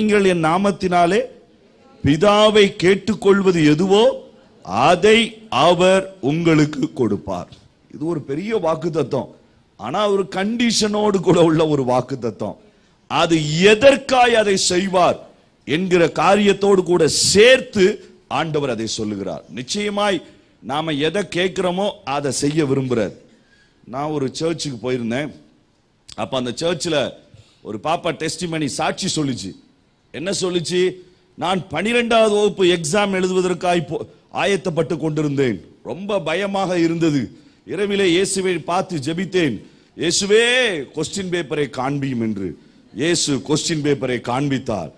நீங்கள் என் நாமத்தினாலே பிதாவை கேட்டுக்கொள்வது எதுவோ அதை அவர் உங்களுக்கு கொடுப்பார். இது ஒரு பெரிய வாக்கு தத்துவம் ஆனா ஒரு கண்டிஷனோடு கூட உள்ள ஒரு வாக்கு தத்துவம் அது எதற்காய் அதை செய்வார் என்கிற காரியத்தோடு கூட சேர்த்து ஆண்டவர் அதை சொல்லுகிறார். நிச்சயமாய் நாம எதை கேட்கிறோமோ அதை செய்ய விரும்புறார். நான் ஒரு சர்ச்சுக்கு போயிருந்தேன். அப்ப அந்த சர்ச்சில் ஒரு பாப்பா டெஸ்டிமனி சாட்சி சொல்லுச்சு. என்ன சொல்லுச்சு? நான் பனிரெண்டாவது வகுப்பு எக்ஸாம் எழுதுவதற்காய் ஆயத்தப்பட்டு கொண்டிருந்தேன். ரொம்ப பயமாக இருந்தது. இரவிலே இயேசுவை பார்த்து ஜெபித்தேன். இயேசுவே கொஸ்டின் பேப்பரை காண்பியும் என்று. இயேசு கொஸ்டின் பேப்பரை காண்பித்தார்.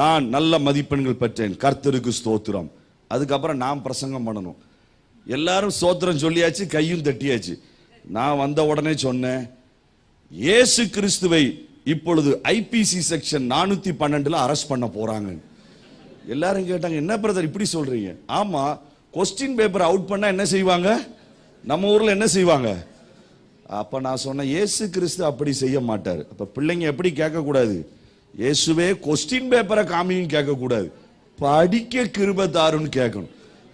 நான் நல்ல மதிப்பெண்கள் பெற்றேன். கர்த்தருக்கு ஸ்தோத்திரம். அதுக்கப்புறம் நான் பிரசங்கம் பண்ணணும். எல்லாரும் ஸ்தோத்திரம் சொல்லியாச்சு கையும் தட்டியாச்சு. நான் வந்த உடனே சொன்னேன் இயேசு கிறிஸ்துவை இப்பொழுது ஐபிசி செக்ஷன் நானூத்தி பன்னெண்டுல அரெஸ்ட் பண்ண போறாங்க. எல்லாரும் கேட்டாங்க என்ன பிரதர் இப்படி சொல்றீங்க? ஆமா கொஸ்டின் பேப்பர் அவுட் பண்ணால் என்ன செய்வாங்க? நம்ம ஊர்ல என்ன செய்வாங்க? அப்ப நான் சொன்னேன் இயேசு கிறிஸ்து அப்படி செய்ய மாட்டார். அப்ப பிள்ளைங்க எப்படி கேட்க கூடாது இயேசுவே கொஸ்டின் பேப்பரை காமியும் கேட்க கூடாது படிக்க கிருப தாருன்னு கேட்கணும்.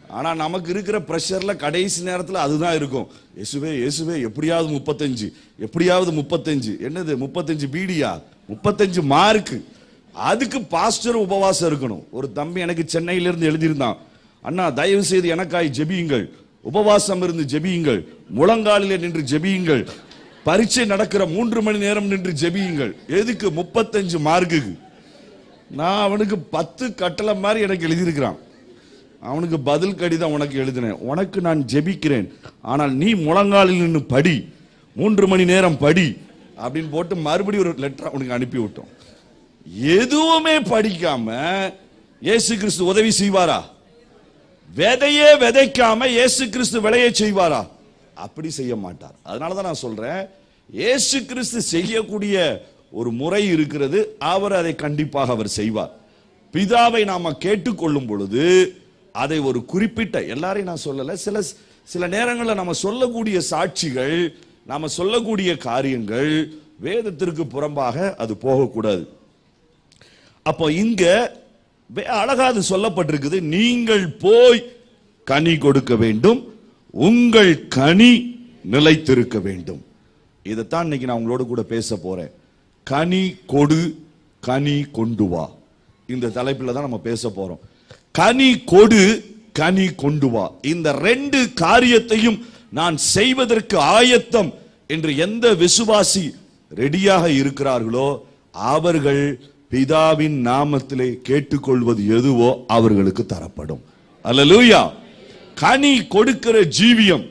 ஆனால் நமக்கு இருக்கிற ப்ரெஷரில் கடைசி நேரத்தில் அதுதான் இருக்கும். எசுவே எசுவே எப்படியாவது முப்பத்தஞ்சு எப்படியாவது முப்பத்தஞ்சு. என்னது முப்பத்தஞ்சு பீடியா? முப்பத்தஞ்சு மார்க்கு அதுக்கு பாஸ்டர் உபவாசம் இருக்கணும். ஒரு தம்பி எனக்கு சென்னையிலிருந்து எழுதியிருந்தான். அண்ணா தயவு செய்து எனக்காய் ஜெபியுங்கள். உபவாசம் இருந்து ஜெபியுங்கள். முழங்காலில் நின்று ஜெபியுங்கள். பரீட்சை நடக்கிற மூன்று மணி நேரம் நின்று ஜெபியுங்கள். எதுக்கு முப்பத்தஞ்சு மார்க்குக்கு நான் அவனுக்கு பத்து கட்டளை மாதிரி எனக்கு எழுதியிருக்கிறான். அவனுக்கு பதில் கடிதம் உனக்கு எழுதினேன். உனக்கு நான் ஜெபிக்கிறேன். ஆனால் நீ முழங்காலில் நின்று படி. மூன்று மணி நேரம் படி. அப்படின்னு போட்டு மறுபடியும் ஒரு லெட்டர் அவனுக்கு அனுப்பி விட்டோம். எதுவுமே படிக்காம இயேசு கிறிஸ்து உதவி செய்வாரா? விதையே விதைக்காம இயேசு கிறிஸ்து விளைய செய்வாரா? அப்படி செய்ய மாட்டார். அதனால தான் நான் சொல்றேன் இயேசு கிறிஸ்து செய்யக்கூடிய ஒரு முறை இருக்கிறது. அவர் அதை கண்டிப்பாக அவர் செய்வார். பிதாவை நாம கேட்டுக்கொள்ளும் பொழுது அதை ஒரு குறிப்பிட்ட எல்லாரையும் நான் சொல்லலை சில சில நேரங்களில் நம்ம சொல்லக்கூடிய சாட்சிகள் நாம் சொல்லக்கூடிய காரியங்கள் வேதத்திற்கு புறம்பாக அது போகக்கூடாது. அப்போ இங்க வே- அழகா அது சொல்லப்பட்டிருக்குது நீங்கள் போய் கனி கொடுக்க வேண்டும் உங்கள் கனி நிலைத்திருக்க வேண்டும். இதைத்தான் இன்னைக்கு நான் உங்களோட கூட பேச போறேன். கனி கொடு கனி கொண்டு வா. இந்த தலைப்பில் தான் நம்ம பேச போறோம். கனி கொடு கனி கொண்டு வா. இந்த ரெண்டு காரியத்தையும் நான் செய்வதற்கு ஆயத்தம் என்று எந்த விசுவாசி ரெடியாக இருக்கிறார்களோ அவர்கள் பிதாவின் நாமத்திலே கேட்டுக்கொள்வது எதுவோ அவர்களுக்கு தரப்படும். அல்லேலூயா. கனி கொடுக்கிற ஜீவியம்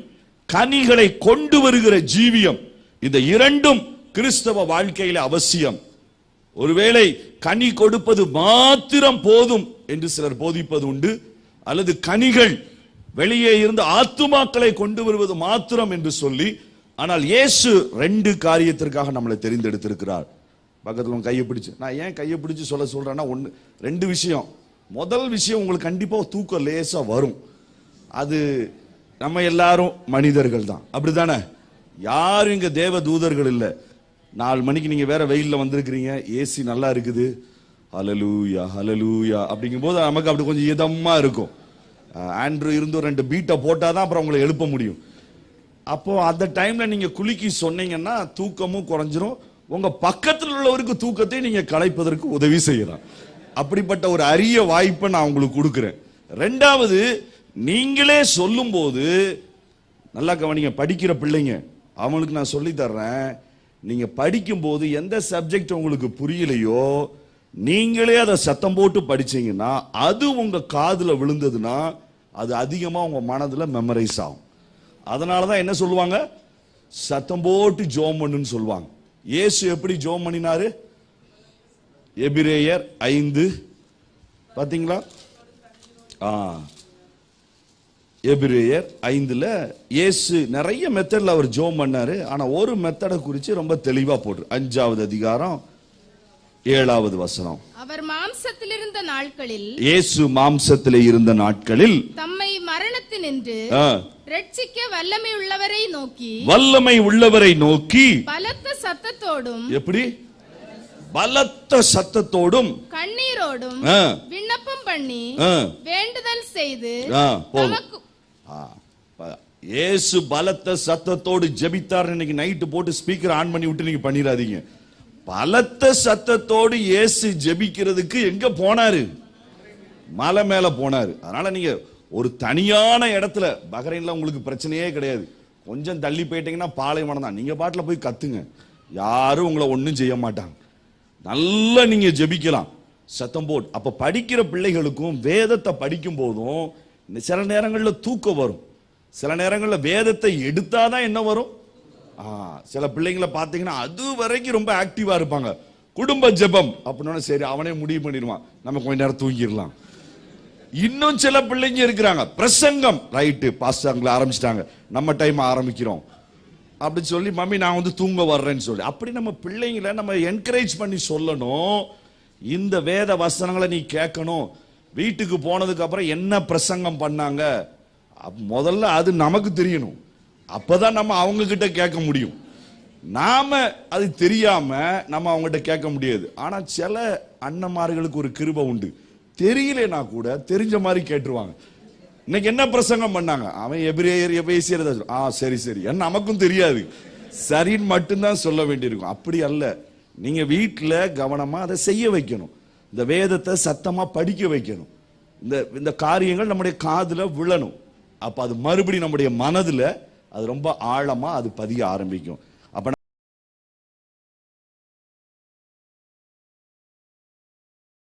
கனிகளை கொண்டு வருகிற ஜீவியம் இந்த இரண்டும் கிறிஸ்தவ வாழ்க்கையில அவசியம். ஒருவேளை கனி கொடுப்பது மாத்திரம் போதும் என்று சிலர் போதிப்பது உண்டு அல்லது கனிகள் வெளியே இருந்து ஆத்துமாக்களை கொண்டு வருவது மாத்திரம் என்று சொல்லி ஆனால் இயேசு ரெண்டு காரியத்திற்காக நம்மளை தெரிந்தெடுத்திருக்கிறார். பக்கத்தில் கையை பிடிச்சு. நான் ஏன் கையை பிடிச்சு சொல்ல சொல்றேன்னா ஒன்று ரெண்டு விஷயம். முதல் விஷயம் உங்களுக்கு கண்டிப்பாக தூக்கம் லேசாக வரும். அது நம்ம எல்லாரும் மனிதர்கள் தான். அப்படிதானே யாரும் இங்கே தேவ தூதர்கள் இல்லை. நாலு மணிக்கு நீங்கள் வேற வெயிலில் வந்திருக்கிறீங்க. ஏசி நல்லா இருக்குது. ஹலலூயா ஹலலூயா அப்படிங்கும்போது நமக்கு அப்படி கொஞ்சம் இதமாக இருக்கும். ஆண்ட்ரூ இருந்து ரெண்டு பீட்டை போட்டால் தான் அப்புறம் உங்களை எழுப்ப முடியும். அப்போ அந்த டைம்ல நீங்க குலுக்கி சொன்னீங்கன்னா தூக்கமும் குறைஞ்சிரும். உங்க பக்கத்தில் உள்ளவருக்கு தூக்கத்தை நீங்க கலைப்பதற்கு உதவி செய்யலாம். அப்படிப்பட்ட ஒரு அரிய வாய்ப்பை நான் உங்களுக்கு கொடுக்குறேன். ரெண்டாவது நீங்களே சொல்லும்போது நல்லா கவனிங்க படிக்கிற பிள்ளைங்க அவங்களுக்கு நான் சொல்லி தர்றேன். நீங்க படிக்கும்போது எந்த சப்ஜெக்ட் உங்களுக்கு புரியலையோ நீங்களே அதை சத்தம் போட்டு படிச்சீங்கன்னா அது உங்க காதுல விழுந்ததுன்னா அது அதிகமா உங்க மனதுல மெமரைஸ் ஆகும். அதனால தான் என்ன சொல்லுவாங்க? சத்தம் போட்டு ஜோம் பண்ணுன்னு சொல்லுவாங்க. இயேசு எப்படி ஜோம் பண்ணினாரு? எபிரேயர் ஐந்து. பாத்தீங்களா? ஆ. எபிரேயர் ஐந்துல இயேசு நிறைய மெத்தட்ல அவர் ஜோம் பண்ணாரு. ஆனா ஒரு மெத்தடை குறித்து ரொம்ப தெளிவா போட்டு அஞ்சாவது அதிகாரம் ஏழாவது வசனம். அவர் மாம்சத்திலிருந்த நாட்களில் இயேசு மாம்சத்திலே இருந்த நாட்களில் தம்மை மரணத்தினின்று ஆ, ரட்சிக்க வல்லமை உள்ளவரை நோக்கி வல்லமை உள்ளவரை நோக்கி பலத்த சத்தத்தோடும் எப்படி? பலத்த சத்தத்தோடும் கண்ணீரோடும் விண்ணப்பம் பண்ணி வேண்டுதல் செய்து ஆ, பலத்த சத்தத்தோடு ஜெபித்தார் இன்னைக்கு நைட்டு போட்டு ஸ்பீக்கர் ஆன் பண்ணி விட்டு நீங்க பண்ணிடாதீங்க பலத்த சத்தத்தோடு இயேசு ஜெபிக்கிறதுக்கு எங்க போனாரு? மலை மேல போனாரு. அதனால நீங்க ஒரு தனியான இடத்துல பஹ்ரைன்ல உங்களுக்கு பிரச்சனையே கிடையாது. கொஞ்சம் தள்ளி போயிட்டீங்கன்னா பாலைவனம் தான். நீங்க பாட்டில் போய் கத்துங்க. யாரும் உங்களை ஒன்றும் செய்ய மாட்டாங்க. நல்லா நீங்க ஜெபிக்கலாம். சத்தம் போட். அப்ப படிக்கிற பிள்ளைகளுக்கும் வேதத்தை படிக்கும் போதும் சில நேரங்களில் தூக்கம் வரும். சில நேரங்களில் வேதத்தை எடுத்தால் தான் என்ன வரும் சில பிள்ளைங்களை பார்த்தீங்கன்னா அது வரைக்கும் ரொம்ப ஆக்டிவாக இருப்பாங்க. குடும்ப ஜெபம் அப்படின்னா சரி அவனே முடிவு பண்ணிடுவான். நம்ம கொஞ்ச நேரம் தூங்கிடலாம். இன்னும் சில பிள்ளைங்க இருக்கிறாங்க. பிரசங்கம். ரைட்டு பாஸ்டாங்களை ஆரம்பிச்சிட்டாங்க. நம்ம டைம் ஆரம்பிக்கிறோம். அப்படி சொல்லி மம்மி நான் வந்து தூங்க வர்றேன்னு சொல்லி. அப்படி நம்ம பிள்ளைங்களை நம்ம என்கரேஜ் பண்ணி சொல்லணும். இந்த வேத வசனங்களை நீ கேட்கணும். வீட்டுக்கு போனதுக்கு அப்புறம் என்ன பிரசங்கம் பண்ணாங்க? முதல்ல அது நமக்கு தெரியணும். அப்பதான் நம்ம அவங்க கிட்ட கேட்க முடியும். நாம அது தெரியாம நம்ம அவங்ககிட்ட கேட்க முடியாது. ஆனா சில அண்ணமார்களுக்கு ஒரு கிருபை உண்டு. தெரியலனா கூட தெரிஞ்ச மாதிரி கேட்டுருவாங்க. இன்னைக்கு என்ன பிரசங்கம் பண்ணாங்க? அவன் எபிரேயர் எபேசியர் ஆ சரி சரி. ஏன்னா நமக்கும் தெரியாது. சரின்னு மட்டும்தான் சொல்ல வேண்டியிருக்கும். அப்படி அல்ல. நீங்க வீட்டில் கவனமா அதை செய்ய வைக்கணும். இந்த வேதத்தை சத்தமாக படிக்க வைக்கணும். இந்த இந்த காரியங்கள் நம்முடைய காதில் விழணும். அப்போ அது மறுபடி நம்முடைய மனதில் அது ரொம்ப ஆழமாக அது பதிய ஆரம்பிக்கும்.